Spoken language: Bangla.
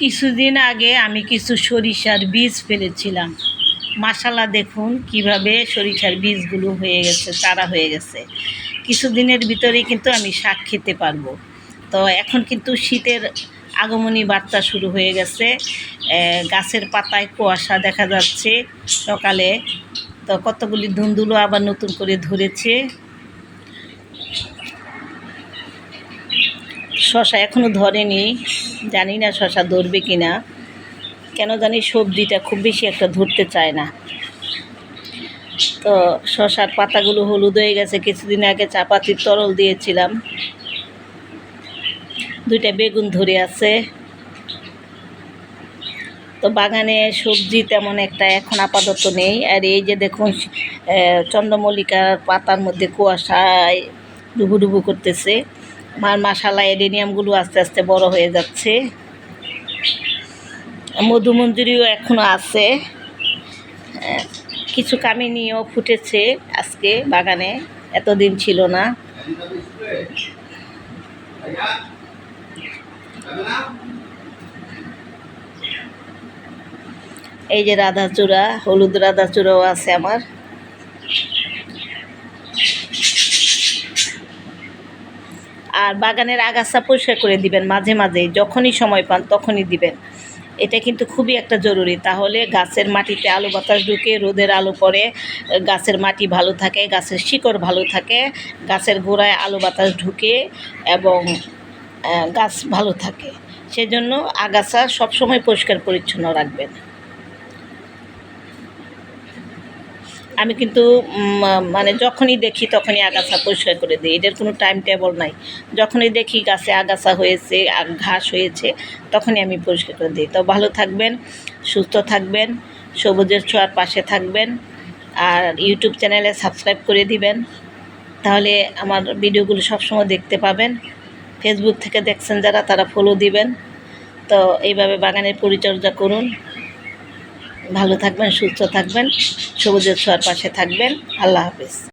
কিছুদিন আগে আমি কিছু সরিষার বীজ ফেলেছিলাম। মাসালা দেখুন কীভাবে সরিষার বীজগুলো হয়ে গেছে, চারা হয়ে গেছে। কিছুদিনের ভিতরে কিন্তু আমি শাক খেতে পারব। তো এখন কিন্তু শীতের আগমনী বার্তা শুরু হয়ে গেছে। গাছের পাতায় কুয়াশা দেখা যাচ্ছে সকালে। তো কতগুলি ধুন্দুলো আবার নতুন করে ধরেছে। শশা এখনও ধরেনি, জানি না শশা ধরবে কি না কেন জানি সবজিটা খুব বেশি একটা ধরতে চায় না। তো শশার পাতাগুলো হলুদ হয়ে গেছে, কিছুদিন আগে চাপাতির তরল দিয়েছিলাম। দুইটা বেগুন ধরে আছে। তো বাগানে সবজি তেমন একটা এখন আপাতত নেই। আর এই যে দেখুন চন্দ্রমল্লিকার পাতার মধ্যে কুয়াশায় ডুবু ডুবু করতেছে। মার মাসালা এডেনিয়ামগুলো আস্তে আস্তে বড় হয়ে যাচ্ছে। মধুমঞ্জুরিও এখনও আছে। কিছু কামিনীও ফুটেছে আজকে বাগানে, এতদিন ছিল না। এই যে রাধাচূড়া, হলুদ রাধাচূড়াও আছে আমার। আর বাগানের আগাছা পরিষ্কার করে দিবেন মাঝে মাঝে, যখনই সময় পান তখনই দিবেন। এটা কিন্তু খুবই একটা জরুরি। তাহলে গাছের মাটিতে আলো বাতাস ঢুকে রোদের আলো পড়ে, গাছের মাটি ভালো থাকে, গাছের শিকড় ভালো থাকে, গাছের গোড়ায় আলো বাতাস ঢুকে এবং গাছ ভালো থাকে। সেজন্য আগাছা সবসময় পরিষ্কার পরিচ্ছন্ন রাখবেন। আমি কিন্তু মানে যখনই দেখি তখনই আগাছা পরিষ্কার করে দিই। এটার কোনো টাইম টেবল নাই। যখনই দেখি গাছে আগাছা হয়েছে ঘাস হয়েছে, তখনই আমি পরিষ্কার করে দিই। তো ভালো থাকবেন, সুস্থ থাকবেন, সবুজের ছোঁয়ার পাশে থাকবেন, আর ইউটিউব চ্যানেলে সাবস্ক্রাইব করে দিবেন। তাহলে আমার ভিডিওগুলো সবসময় দেখতে পাবেন। ফেসবুক থেকে দেখছেন যারা, তারা ফলো দিবেন। তো এইভাবে বাগানের পরিচর্যা করুন। ভালো থাকবেন সুস্থ থাকবেন সবুজের ছোঁয়ার পাশে থাকবেন। আল্লাহ হাফিজ।